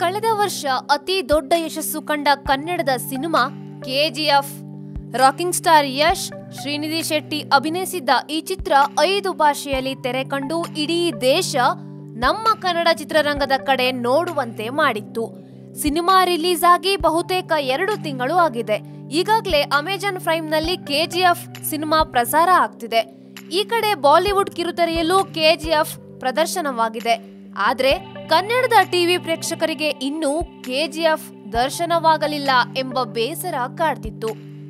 ಕಳೆದ ವರ್ಷ ಅತಿ ದೊಡ್ಡ ಯಶಸ್ಸು ಕಂಡ ಕನ್ನಡದ cinema KGF. Rocking star Yash, Srinidhi Shetty ಅಭಿನಯಿಸಿದ್ದ ಈ ಚಿತ್ರ ಐದು ಭಾಷೆಯಲ್ಲಿ ತೆರೆ ಕಂಡು ಇಡೀ ದೇಶ ನಮ್ಮ ಕನ್ನಡ ಚಿತ್ರರಂಗದ ಕಡೆ ನೋಡುವಂತೆ ಮಾಡಿತ್ತು. ಸಿನಿಮಾ ರಿಲೀಸ್ ಆಗಿ ಬಹುತೇಕ ಎರಡು ತಿಂಗಳು ಆಗಿದೆ. ಈಗಾಗಲೇ ಅಮೆಜಾನ್ ಪ್ರೈಮ್ನಲ್ಲಿ ಕೆಜಿಎಫ್ ಸಿನಿಮಾ ಪ್ರಸಾರ ಆಗ್ತಿದೆ. ಈ ಕಡೆ ಬಾಲಿವುಡ್ ಕಿರುತೆರೆಯಲ್ಲೂ ಕೆಜಿಎಫ್ ಪ್ರದರ್ಶನವಾಗಿದೆ. ಆದ್ರೆ ಕನ್ನಡದ ಟಿವಿ ಪ್ರೇಕ್ಷಕರಿಗೆ ಇನ್ನೂ ಕೆಜಿಎಫ್ ದರ್ಶನವಾಗಲಿಲ್ಲ ಎಂಬ ಬೇಸರ ಕಾಡ್ತಿತ್ತು.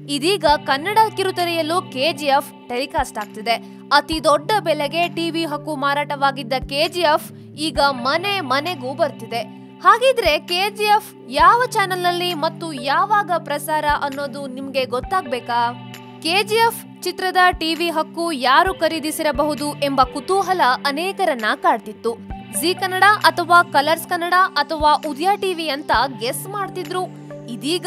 ಇದೀಗ ಕನ್ನಡ ಕಿರುತೆರೆಯಲ್ಲೂ ಕೆಜಿಎಫ್ ಟೆಲಿಕಾಸ್ಟ್ ಆಗ್ತಿದೆ. ಅತಿ ದೊಡ್ಡ ಬೆಲೆಗೆ ಟಿವಿ ಹಕ್ಕು ಮಾರಾಟವಾಗಿದ್ದ ಕೆಜಿಎಫ್ ಈಗ ಮನೆ ಮನೆಗೂ ಬರ್ತಿದೆ. ಹಾಗಿದ್ರೆ ಕೆಜಿಎಫ್ ಯಾವ ಚಾನೆಲ್ನಲ್ಲಿ ಮತ್ತು ಯಾವಾಗ ಪ್ರಸಾರ ಅನ್ನೋದು ನಿಮ್ಗೆ ಗೊತ್ತಾಗ್ಬೇಕಾ? ಕೆಜಿಎಫ್ ಚಿತ್ರದ ಟಿವಿ ಹಕ್ಕು ಯಾರು ಖರೀದಿಸಿರಬಹುದು ಎಂಬ ಕುತೂಹಲ ಅನೇಕರನ್ನ ಕಾಡ್ತಿತ್ತು. ಜಿ ಕನ್ನಡ ಅಥವಾ ಕಲರ್ಸ್ ಕನ್ನಡ ಅಥವಾ ಉದಯ ಟಿವಿ ಅಂತ ಗೆಸ್ ಮಾಡ್ತಿದ್ರು. ಇದೀಗ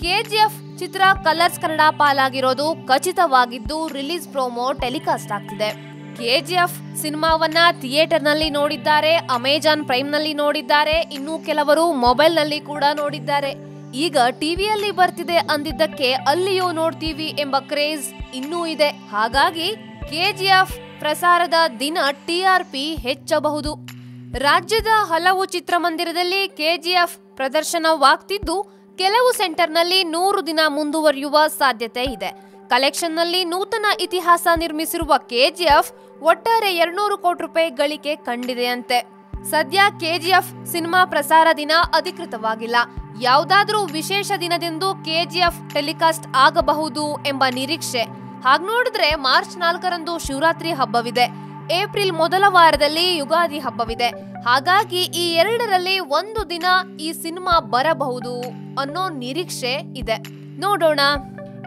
ಕೆಜಿಎಫ್ ಚಿತ್ರ ಕಲರ್ಸ್ ಕನ್ನಡ ಪಾಲಾಗಿರೋದು ಖಚಿತವಾಗಿದ್ದು ರಿಲೀಸ್ ಪ್ರೋಮೋ ಟೆಲಿಕಾಸ್ಟ್ ಆಗ್ತಿದೆ. ಕೆಜಿಎಫ್ ಸಿನಿಮಾವನ್ನ ಥಿಯೇಟರ್ನಲ್ಲಿ ನೋಡಿದ್ದಾರೆ, ಅಮೆಜಾನ್ ಪ್ರೈಮ್ನಲ್ಲಿ ನೋಡಿದ್ದಾರೆ, ಇನ್ನೂ ಕೆಲವರು ಮೊಬೈಲ್ನಲ್ಲಿ ಕೂಡ ನೋಡಿದ್ದಾರೆ. ಈಗ ಟಿವಿಯಲ್ಲಿ ಬರ್ತಿದೆ ಅಂದಿದ್ದಕ್ಕೆ ಅಲ್ಲಿಯೂ ನೋಡ್ತೀವಿ ಎಂಬ ಕ್ರೇಜ್ ಇನ್ನೂ ಇದೆ. ಹಾಗಾಗಿ ಕೆಜಿಎಫ್ ಪ್ರಸಾರದ ದಿನ ಟಿಆರ್ಪಿ ಹೆಚ್ಚಬಹುದು. ರಾಜ್ಯದ ಹಲವು ಚಿತ್ರಮಂದಿರದಲ್ಲಿ ಕೆಜಿಎಫ್ ಪ್ರದರ್ಶನವಾಗ್ತಿದ್ದು, ಕೆಲವು ಸೆಂಟರ್ನಲ್ಲಿ ನೂರು ದಿನ ಮುಂದುವರಿಯುವ ಸಾಧ್ಯತೆ ಇದೆ. ಕಲೆಕ್ಷನ್ನಲ್ಲಿ ನೂತನ ಇತಿಹಾಸ ನಿರ್ಮಿಸಿರುವ ಕೆಜಿಎಫ್ ಒಟ್ಟಾರೆ ಎರಡ್ನೂರು ಕೋಟಿ ರೂಪಾಯಿ ಗಳಿಕೆ ಕಂಡಿದೆಯಂತೆ. ಸದ್ಯ ಕೆಜಿಎಫ್ ಸಿನಿಮಾ ಪ್ರಸಾರ ದಿನ ಅಧಿಕೃತವಾಗಿಲ್ಲ. ಯಾವುದಾದ್ರೂ ವಿಶೇಷ ದಿನದಿಂದ ಕೆಜಿಎಫ್ ಟೆಲಿಕಾಸ್ಟ್ ಆಗಬಹುದು ಎಂಬ ನಿರೀಕ್ಷೆ. ಹಾಗ್ ನೋಡಿದ್ರೆ ಮಾರ್ಚ್ ನಾಲ್ಕರಂದು ಶಿವರಾತ್ರಿ ಹಬ್ಬವಿದೆ. ಏಪ್ರಿಲ್ ಮೊದಲ ವಾರದಲ್ಲಿ ಯುಗಾದಿ ಹಬ್ಬವಿದೆ. ಹಾಗಾಗಿ ಈ ಎರಡರಲ್ಲಿ ಒಂದು ದಿನ ಈ ಸಿನಿಮಾ ಬರಬಹುದು ಅನ್ನೋ ನಿರೀಕ್ಷೆ ಇದೆ. ನೋಡೋಣ.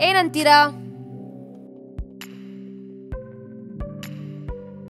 ಏನಂತೀರಾ?